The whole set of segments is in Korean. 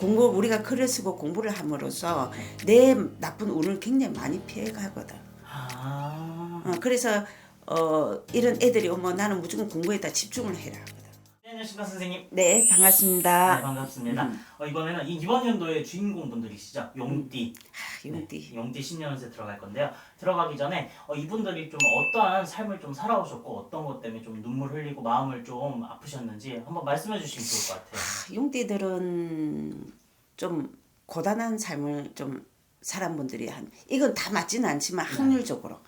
공부 우리가 글을 쓰고 공부를 함으로써 내 나쁜 운을 굉장히 많이 피해 가거든. 아. 어, 그래서 어, 이런 애들이 오면 나는 무조건 공부에다 집중을 해라 네, 안녕하십니까 선생님. 네 네, 반갑습니다. 반갑습니다. 음. 어, 이번에는 이- 이번 연도의 주인공 분들이시죠. 용띠. 아, 용띠. 네, 용띠 신년운세 들어갈 건데요. 들어가기 전에 어, 이분들이 좀 어떠한 삶을 좀 살아오셨고 어떤 것 때문에 좀 눈물 흘리고 마음을 좀 아프셨는지 한번 말씀해 주시면 좋을 것 같아요. 용띠들은 좀 고단한 삶을 좀 살은 분들이 한 이건 다 맞지는 않지만 네. 확률적으로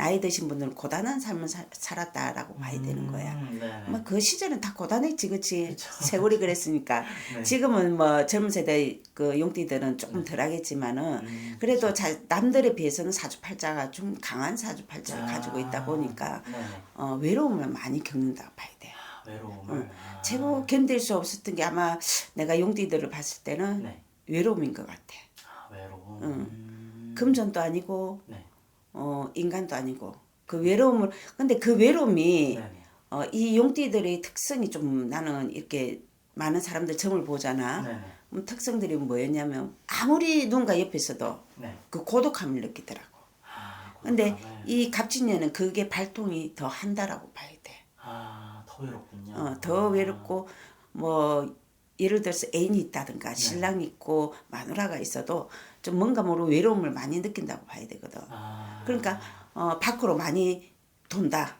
나이 드신 분들은 고단한 삶을 사- 살았다라고 봐야 되는 거야. 음, 네. 뭐그 시절은 다 고단했지, 그치? 그쵸. 세월이 그랬으니까. 네. 지금은 뭐 젊은 세대 그 용띠들은 조금 덜 하겠지만은 음, 그래도 자, 남들에 비해서는 사주팔자가 좀 강한 사주팔자를 아, 가지고 있다 보니까 네네. 어, 외로움을 많이 겪는다 봐야 돼. 아, 외로움을. 아, 최고 견딜 수 없었던 게 아마 내가 용띠들을 봤을 때는 네. 외로움인 것 같아. 아, 외로움. 응. 음. 금전도 아니고 네. 어, 인간도 아니고 그 외로움을 근데 그 외로움이 네네. 어, 이 용띠들의 특성이 좀 나는 이렇게 많은 사람들 점을 보잖아. 네네. 음, 특성들이 뭐였냐면 아무리 누군가 옆에 있어도 네. 그 고독함을 느끼더라고. 아, 근데 고독함을. 이 갑진년은 그게 발동이 더 한다라고 봐야 돼. 아, 더 외롭군요. 어, 더 외롭고 뭐 예를 들어서 애인이 네. 있다든가 신랑이 있고 마누라가 있어도 좀 뭔가 모르 외로움을 많이 느낀다고 봐야 되거든. 아, 그러니까 어, 밖으로 많이 돈다.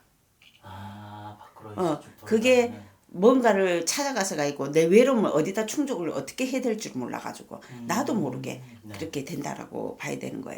아, 밖으로 어, 이제 좀 그게 돌아다니는. 뭔가를 찾아가서가 있고 내 외로움을 어디다 충족을 어떻게 해야 될 줄 몰라가지고 음, 나도 모르게 네. 그렇게 된다라고 봐야 되는 거야.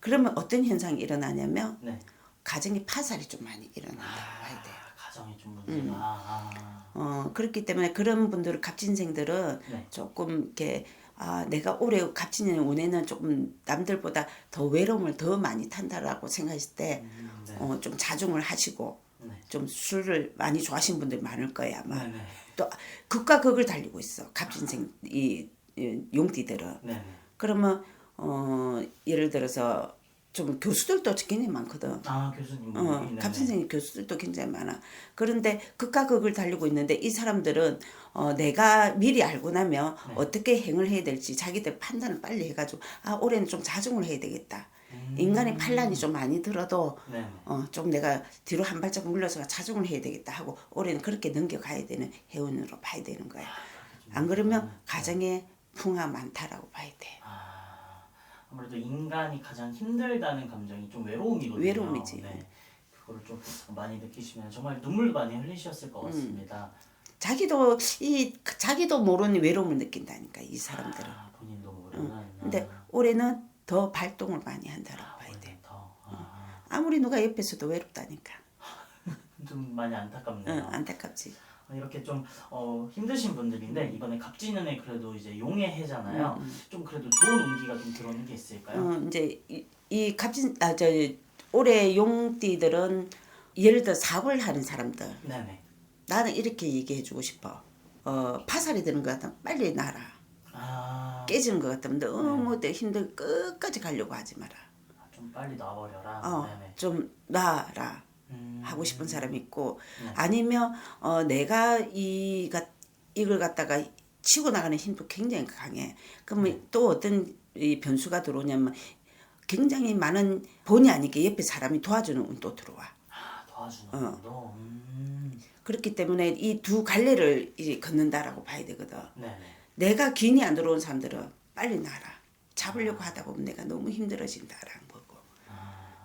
그러면 어떤 현상이 일어나냐면 네. 가정의 파살이 좀 많이 일어난다고 봐야 돼요. 아, 가정이 좀 문제가. 아, 어, 그렇기 때문에 그런 분들 갑진생들은 네. 조금 이렇게 아, 내가 올해 갑진년 운에는 조금 남들보다 더 외로움을 더 많이 탄다라고 생각했을 때 음, 네. 어, 좀 자중을 하시고 네. 좀 술을 많이 좋아하시는 분들 많을 거야 아마 네 네. 또 극과 극을 달리고 있어 갑진생 이, 이 용띠들은 네 네. 그러면 어, 예를 들어서 좀 교수들도 굉장히 많거든 아, 교수님. 어, 네네. 갑신생 교수들도 굉장히 많아. 그런데 극과 극을 달리고 있는데 이 사람들은 어, 내가 미리 알고 나면 네. 어떻게 행을 해야 될지 자기들 판단을 빨리 해가지고 아 올해는 좀 자중을 해야 되겠다. 음. 인간의 반란이 좀 많이 들어도 네네. 어, 좀 내가 뒤로 한 발짝 물러서 자중을 해야 되겠다 하고 올해는 그렇게 넘겨가야 되는 해운으로 봐야 되는 거야. 안 그러면 가정에 풍화 많다라고 봐야 돼. 아, 아무래도 인간이 가장 힘들다는 감정이 좀 외로움이거든요. 외로움이지. 네. 그거를 좀 많이 느끼시면 정말 눈물도 많이 흘리셨을 것 같습니다. 자기도 이 자기도 모르는 외로움을 느낀다니까 이 사람들은. 아, 본인도 모르는. 근데 올해는 더 발동을 많이 한다라고 아, 봐야 돼. 더. 아, 아무리 누가 옆에서도 외롭다니까. 좀 많이 안타깝네요. 응, 안타깝지. 어, 이렇게 좀 어, 힘드신 분들인데 이번에 갑진년에 그래도 이제 용의 해잖아요. 음, 좀 그래도 좋은 운기가 좀 들어오는 게 있을까요? 어, 이제 이, 이 갑진 아 저 올해 용띠들은 예를 들어 사업을 하는 사람들 네네. 나는 이렇게 얘기해 주고 싶어. 어 파살이 되는 것 같으면 빨리 나라. 아, 깨지는 것 같으면 너무 내 힘들 끝까지 가려고 하지 마라. 좀 빨리 놔버려라. 어, 네네. 좀 놔라. 음, 하고 싶은 사람이 있고 네. 아니면 어 내가 이가 이걸 갖다가 치고 나가는 힘도 굉장히 강해. 그러면 네. 또 어떤 이 변수가 들어오냐면 굉장히 많은 본의 아니게 옆에 사람이 도와주는 운도 들어와. 아, 도와주는 어. 것도. 음, 그렇기 때문에 이 두 갈래를 이제 걷는다라고 봐야 되거든. 네네. 내가 기인이 안 들어온 사람들은 빨리 나라. 잡으려고 하다 보면 내가 너무 힘들어진다라는.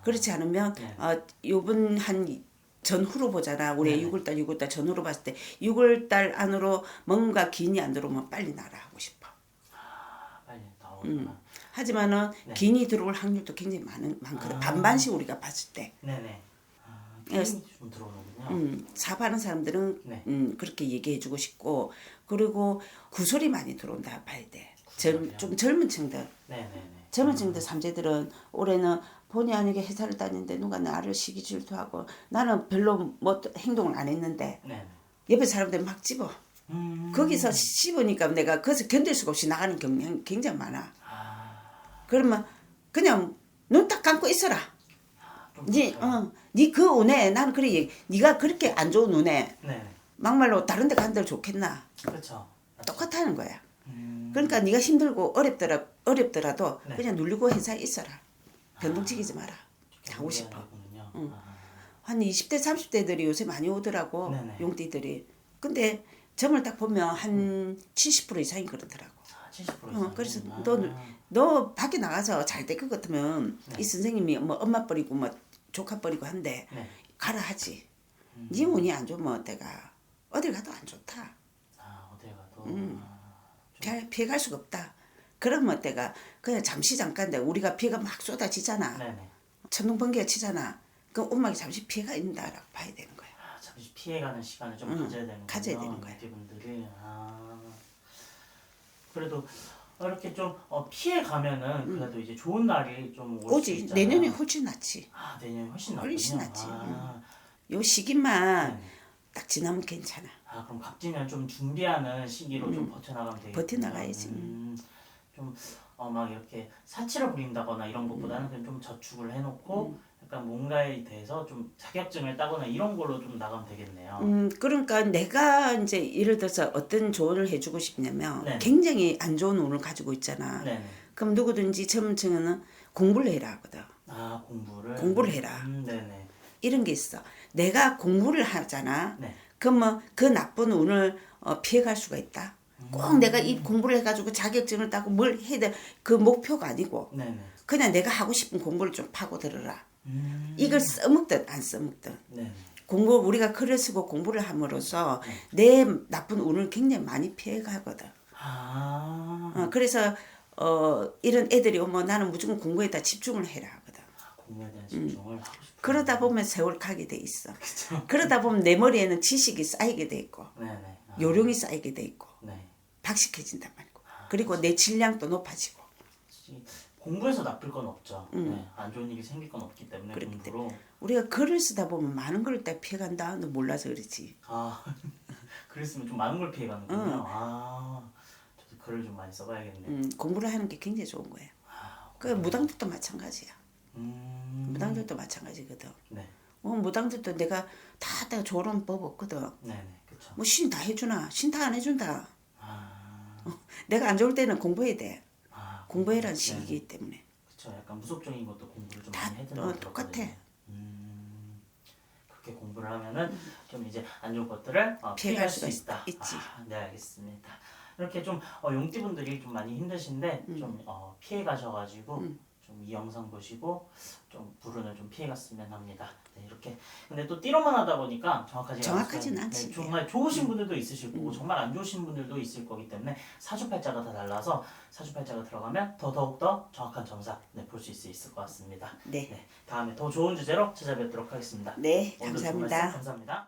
그렇지 않으면 네. 어, 요번 한 전 후로 보잖아. 우리 네네. 6월달, 6월달 전후로 봤을 때 6월달 안으로 뭔가 기인이 안 들어오면 빨리 하고 싶어. 아, 빨리 나오구나. 음. 하지만은 네. 기인이 들어올 확률도 굉장히 많은 많거든. 아. 반반씩 우리가 봤을 때. 네네. 아, 예. 힘이 좀 들어오는군요. 음, 사업하는 사람들은 네. 음, 그렇게 얘기해주고 싶고 그리고 구설이 많이 들어온다 봐야 돼. 젊? 좀 젊은 층들, 네네네. 젊은 층들 삼재들은 올해는 본의 아니게 회사를 다니는데 누가 나를 시기 질투하고 나는 별로 뭐 행동을 안 했는데 네네. 옆에 사람들 막 집어. 음. 거기서 씹으니까 내가 거기서 견딜 수가 없이 나가는 경향이 굉장히 많아. 아, 그러면 그냥 눈 딱 감고 있어라. 좀 니, 그렇죠. 어, 니그 운에 나는 그래 얘기. 니가 그렇게 안 좋은 운에 네네. 막말로 다른 데 간들 좋겠나? 그렇죠. 똑같다는 거야. 음. 그러니까 네가 힘들고 어렵더라 어렵더라도 네. 그냥 눌리고 회사에 있어라. 변동치기지 마라. 하고 싶어. 응. 아, 한 20대 30대들이 요새 많이 오더라고 네네. 용띠들이. 근데 점을 딱 보면 한 70% 이상이 그렇더라고. 아, 70% 어, 이상. 그래서 아, 너너 밖에 나가서 잘 될 것 같으면 네. 이 선생님이 뭐 엄마 버리고 뭐 조카 버리고 한데 네. 가라 하지. 음. 네 운이 안 좋으면 내가 어딜 가도 안 좋다. 아, 어딜 가도. 음. 아, 피할, 피해갈 수가 없다. 그러면 내가 그냥 잠시 잠깐인데 우리가 비가 막 쏟아지잖아. 네네. 천둥 번개가 치잖아. 그럼 엄마가 잠시 피해가 있다라고 봐야 되는 거야. 아, 잠시 피해가는 시간을 좀 응, 가져야 되는 가져야 되는 거야. 분들이 아. 그래도 이렇게 좀 어, 피해 가면은 그래도 이제 좋은 날이 좀 음. 오지. 내년에 훨씬 낫지. 아, 내년이 훨씬 낫군요. 훨씬 낫지. 아, 요 시기만 네네. 딱 지나면 괜찮아. 아 그럼 각지면 좀 준비하는 시기로 좀 버텨나가면. 음. 버텨나가야지. 음, 좀어막 이렇게 사치를 부린다거나 이런 것보다는 그냥 좀 저축을 해놓고 음. 약간 뭔가에 대해서 좀 자격증을 따거나 이런 걸로 좀 나가면 되겠네요. 음 그러니까 내가 이제 예를 들어서 어떤 조언을 해주고 싶냐면 네. 굉장히 안 좋은 운을 가지고 있잖아. 네네. 그럼 누구든지 처음층에는 공부를 해라 하거든. 아 공부를 공부를 해라. 음, 네네. 이런 게 있어. 내가 공부를 하잖아. 네. 그러면 그 나쁜 운을 어, 피해갈 수가 있다. 꼭 내가 이 공부를 해가지고 자격증을 따고 뭘 해야 돼. 그 목표가 아니고 네네. 그냥 내가 하고 싶은 공부를 좀 파고들어라. 음, 이걸 써먹든 안 써먹든. 네네. 공부 우리가 글을 쓰고 공부를 함으로써 내 나쁜 운을 굉장히 많이 피해가거든. 아, 어, 그래서 어, 이런 애들이 오면 나는 무조건 공부에다 집중을 해라 하거든. 공부에 대한 집중을 하고 싶어. 그러다 보면 세월 가게 돼 있어. 그러다 보면 내 머리에는 지식이 쌓이게 돼 있고 네네. 아, 요령이 쌓이게 돼 있고 네. 박식해진단 말이고 그리고 내 질량도 높아지고 이 공부해서 나쁠 건 없죠. 네, 안 좋은 일이 생길 건 없기 때문에 음. 그렇기 공부로. 우리가 글을 쓰다 보면 많은 걸 다 피해간다. 너 몰라서 그렇지. 아, 그랬으면 좀 많은 걸 피해가는군요. 아, 저도 글을 좀 많이 써봐야겠네요. 음, 공부를 하는 게 굉장히 좋은 거예요. 아, 그 무당들도 마찬가지야. 음, 무당들도 마찬가지거든. 네, 어, 무당들도 내가 다 내가 조론 법 없거든. 네네, 그렇죠. 뭐 신 다 해주나? 신 다 안 해준다. 아, 내가 안 좋을 때는 공부해야 돼. 아, 공부해라는 네, 시기이기 때문에. 그렇죠. 약간 무속적인 것도 공부를 좀 다, 많이 해야 어, 된다고 똑같아. 음, 그렇게 공부를 하면은 좀 이제 안 좋은 것들을 어, 피해갈 피해갈 수 있다. 있- 있지. 아, 네, 알겠습니다. 이렇게 좀 어, 용띠분들이 좀 많이 힘드신데 음. 좀 어, 피해 가셔가지고 좀 이 영상 보시고 좀 불운을 좀 피해 갔으면 합니다. 네, 이렇게 근데 또 띠로만 하다 보니까 정확하지 정확하진 않았어요. 않지. 네, 정말 좋으신 분들도 있으실 거고 정말 안 좋으신 분들도 있을 거기 때문에 사주팔자가 다 달라서 사주팔자가 들어가면 더 더욱 더 정확한 점사 네, 볼 수 있을 것 같습니다. 네. 네, 다음에 더 좋은 주제로 찾아뵙도록 하겠습니다. 네, 오늘 좋은 말씀 감사합니다. 감사합니다.